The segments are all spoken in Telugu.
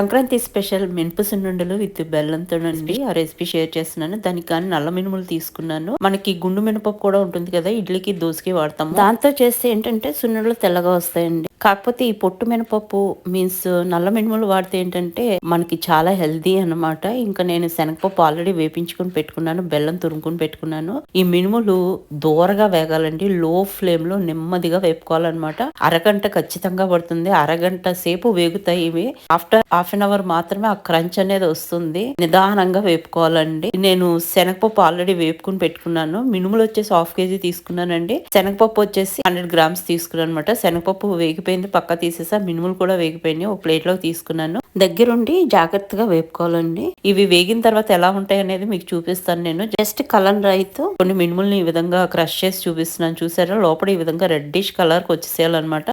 సంక్రాంతి స్పెషల్ మినప సున్నుండలు విత్ బెల్లంతో అండి. ఆ రెసిపీ షేర్ చేస్తున్నాను. దానికి కానీ నల్ల మినుములు తీసుకున్నాను. మనకి గుండు మినపప్పు కూడా ఉంటుంది కదా ఇడ్లీకి దోసకి వాడతాము. దాంతో చేస్తే ఏంటంటే సున్నుండలు తెల్లగా వస్తాయండి. కాకపోతే ఈ పొట్టు మినపప్పు మీన్స్ నల్ల మినుములు వాడితే ఏంటంటే మనకి చాలా హెల్దీ అనమాట ఇంకా నేను శనగపప్పు ఆల్రెడీ వేపించుకుని పెట్టుకున్నాను బెల్లం తురుముకుని పెట్టుకున్నాను. ఈ మినుములు దూరగా వేగాలండి లో ఫ్లేమ్లో నెమ్మదిగా వేపుకోవాలన్నమాట. అరగంట ఖచ్చితంగా పడుతుంది అరగంట సేపు వేగుతాయి ఇవి. ఆఫ్టర్ హాఫ్ అన్ అవర్ మాత్రమే ఆ క్రంచ్ అనేది వస్తుంది నిదానంగా వేపుకోవాలండి. నేను శనగపప్పు ఆల్రెడీ వేపుకుని పెట్టుకున్నాను. మినుములు వచ్చేసి హాఫ్ కేజీ తీసుకున్నానండి. శనగపప్పు వచ్చేసి హండ్రెడ్ గ్రామ్స్ తీసుకున్నాను అనమాట శనగపప్పు వేగిపోయింది పక్క తీసేసా. మినుములు కూడా వేగిపోయినాయి. ఒక ప్లేట్లో తీసుకున్నాను. దగ్గరుండి జాగ్రత్తగా వేపుకోవాలండి. ఇవి వేగిన తర్వాత ఎలా ఉంటాయి అనేది మీకు చూపిస్తాను నేను. జస్ట్ కలర్ రైతు కొన్ని మినుముల్ని ఈ విధంగా క్రష్ చేసి చూపిస్తున్నాను. చూసారా? లోపల ఈ విధంగా రెడ్డిష్ కలర్ వచ్చేసేయాలన్నమాట.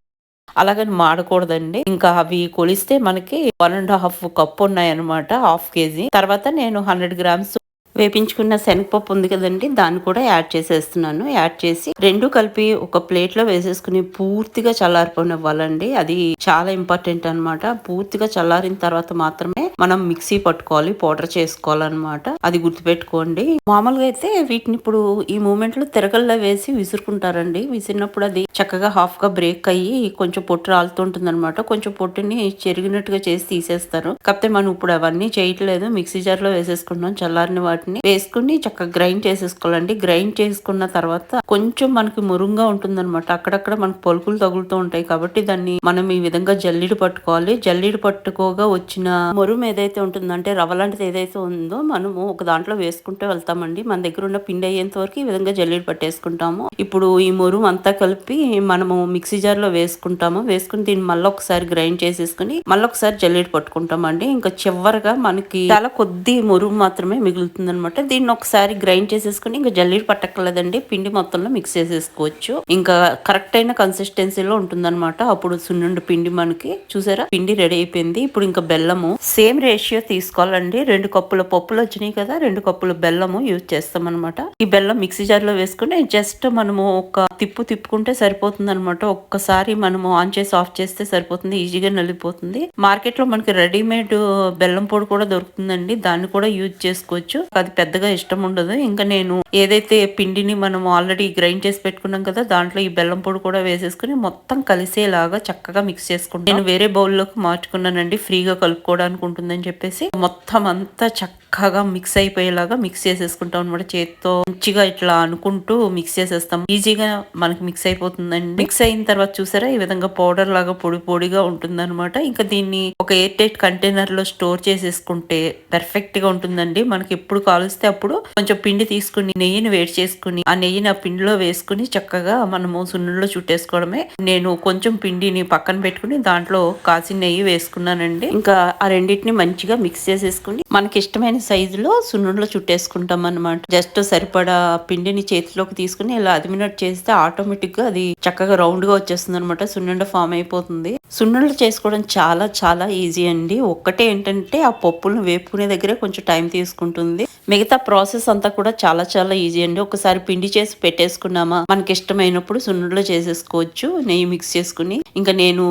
అలాగని మాడకూడదండి. ఇంకా అవి కొలిస్తే మనకి వన్ అండ్ హాఫ్ కప్ ఉన్నాయన్నమాట హాఫ్ కేజీ. తర్వాత నేను హండ్రెడ్ గ్రామ్స్ వేపించుకున్న శనగపప్పు ఉంది కదండి దాన్ని కూడా యాడ్ చేసేస్తున్నాను. యాడ్ చేసి రెండు కలిపి ఒక ప్లేట్లో వేసేసుకుని పూర్తిగా చల్లారిపోనివ్వాలండి. అది చాలా ఇంపార్టెంట్ అనమాట పూర్తిగా చల్లారిన తర్వాత మాత్రమే మనం మిక్సీ పట్టుకోవాలి పౌడర్ చేసుకోవాలన్నమాట. అది గుర్తుపెట్టుకోండి. మామూలుగా అయితే వీటిని ఇప్పుడు ఈ మూమెంట్లో తిరగల్లో వేసి విసురుకుంటారండి. విసిరినప్పుడు అది చక్కగా హాఫ్గా బ్రేక్ అయ్యి కొంచెం పొట్టు రాలుతుంటుంది అనమాట కొంచెం పొట్టుని చెరిగినట్టుగా చేసి తీసేస్తారు. కాకపోతే మనం ఇప్పుడు అవన్నీ చేయట్లేదు. మిక్సీ జార్లో వేసేసుకుంటున్నాం. చల్లారిన వాటి వాటిని వేసుకుని చక్కగా గ్రైండ్ చేసేసుకోవాలండి. గ్రైండ్ చేసుకున్న తర్వాత కొంచెం మనకి మురుంగా ఉంటుందన్నమాట. అక్కడక్కడ మనకు పొలుకులు తగులుతూ ఉంటాయి కాబట్టి దాన్ని మనం ఈ విధంగా జల్లిడి పట్టుకోవాలి. జల్లిడి పట్టుకోగా వచ్చిన మురుం ఏదైతే ఉంటుందంటే రవ్వ లాంటిది ఏదైతే ఉందో మనము ఒక దాంట్లో వేసుకుంటూ వెళ్తామండి. మన దగ్గర ఉన్న పిండి అయ్యేంత వరకు ఈ విధంగా జల్లిడి పట్టేసుకుంటాము. ఇప్పుడు ఈ మురుం అంతా కలిపి మనము మిక్సీ జార్లో వేసుకుంటాము. వేసుకుని దీన్ని మళ్ళీ ఒకసారి గ్రైండ్ చేసేసుకుని మళ్ళీ ఒకసారి జల్లిడి పట్టుకుంటామండి. ఇంకా చివరిగా మనకి చాలా కొద్ది మురుగు మాత్రమే మిగులుతుంది ఉందనమాట దీన్ని ఒకసారి గ్రైండ్ చేసేసుకుని ఇంకా జల్లీలు పట్టక్కర్లేదండి. పిండి మొత్తంలో మిక్స్ చేసేసుకోవచ్చు. ఇంకా కరెక్ట్ అయిన కన్సిస్టెన్సీలో ఉంటుందన్నమాట. అప్పుడు సున్నుండి పిండి మనకి. చూసారా? పిండి రెడీ అయిపోయింది. ఇప్పుడు ఇంకా బెల్లము. సేమ్ రేషియో తీసుకోవాలండి. రెండు కప్పుల పప్పులు వచ్చినాయి కదా రెండు కప్పుల బెల్లము యూజ్ చేస్తాం అనమాట ఈ బెల్లం మిక్సీ జార్లో వేసుకుని జస్ట్ మనము ఒక తిప్పు తిప్పుకుంటే సరిపోతుంది అనమాట ఒక్కసారి మనము ఆన్ చేసి ఆఫ్ చేస్తే సరిపోతుంది. ఈజీగా నలిపోతుంది మార్కెట్లో మనకి రెడీమేడ్ బెల్లం పొడి కూడా దొరుకుతుందండి. దాన్ని కూడా యూజ్ చేసుకోవచ్చు. అది పెద్దగా ఇష్టం ఉండదు. ఇంకా నేను ఏదైతే పిండిని మనం ఆల్రెడీ గ్రైండ్ చేసి పెట్టుకున్నాం కదా దాంట్లో ఈ బెల్లం పొడి కూడా వేసేసుకుని మొత్తం కలిసేలాగా చక్కగా మిక్స్ చేసుకుంటాను నేను వేరే బౌల్లోకి మార్చుకున్నానండి ఫ్రీగా కలుపుకోవడానికి ఉంటుందని చెప్పేసి. మొత్తం అంతా చక్కగా మిక్స్ అయిపోయేలాగా మిక్స్ చేసేసుకుంటాం అనమాట చేతితో మంచిగా ఇట్లా అనుకుంటూ మిక్స్ చేసేస్తాం. ఈజీగా మనకి మిక్స్ అయిపోతుందండి. మిక్స్ అయిన తర్వాత చూసారా ఈ విధంగా పౌడర్ లాగా పొడి పొడిగా ఉంటుందన్నమాట. ఇంకా దీన్ని ఒక ఎయిర్ టైట్ కంటైనర్లో స్టోర్ చేసేసుకుంటే పెర్ఫెక్ట్గా ఉంటుందండి. మనకి ఎప్పుడు కాలుస్తే అప్పుడు కొంచెం పిండి తీసుకుని నెయ్యిని వేడి చేసుకుని ఆ నెయ్యిని ఆ పిండిలో వేసుకుని చక్కగా మనము సున్నుల్లో చుట్టేసుకోవడమే. నేను కొంచెం పిండిని పక్కన పెట్టుకుని దాంట్లో కాసిన నెయ్యి వేసుకున్నానండి. ఇంకా ఆ రెండింటిని మంచిగా మిక్స్ చేసేసుకుని మనకి ఇష్టమైన సైజులో సున్నుండలో చుట్టేసుకుంటాం అనమాట జస్ట్ సరిపడా పిండిని చేతిలోకి తీసుకుని ఇలా అదిమినట్ చేస్తే ఆటోమేటిక్గా అది చక్కగా రౌండ్గా వచ్చేస్తుంది అనమాట సున్నుండ ఫామ్ అయిపోతుంది. సున్నుండలు చేసుకోవడం చాలా చాలా ఈజీ అండి. ఒక్కటే ఏంటంటే ఆ పప్పులను వేపుకునే దగ్గరే కొంచెం టైం తీసుకుంటుంది. మిగతా ప్రాసెస్ అంతా కూడా చాలా చాలా ఈజీ అండి. ఒకసారి పిండి చేసి పెట్టేసుకున్నామా మనకి ఇష్టమైనప్పుడు సున్నుండలో చేసేసుకోవచ్చు నెయ్యి మిక్స్ చేసుకుని. ఇంకా నేను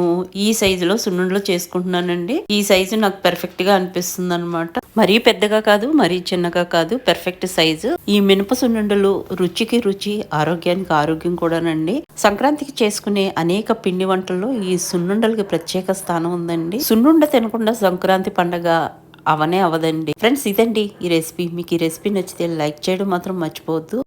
ఈ సైజులో సున్నుండలో చేసుకుంటున్నానండి. ఈ సైజు నాకు పెర్ఫెక్ట్గా అనిపిస్తుంది అనమాట మరీ పెద్దగా కాదు మరీ చిన్నగా కాదు పెర్ఫెక్ట్ సైజు ఈ మినప సున్నుండలు రుచికి రుచి ఆరోగ్యానికి ఆరోగ్యం కూడానండి. సంక్రాంతికి చేసుకునే అనేక పిండి వంటల్లో ఈ సున్నుండలకి ప్రత్యేక స్థానం ఉందండి. సున్నుండ తినకుండా సంక్రాంతి పండగ అవనే అవదండి. ఫ్రెండ్స్ ఇదండి ఈ రెసిపీ. మీకు ఈ రెసిపీ నచ్చితే లైక్ చేయడం మాత్రం మర్చిపోవద్దు.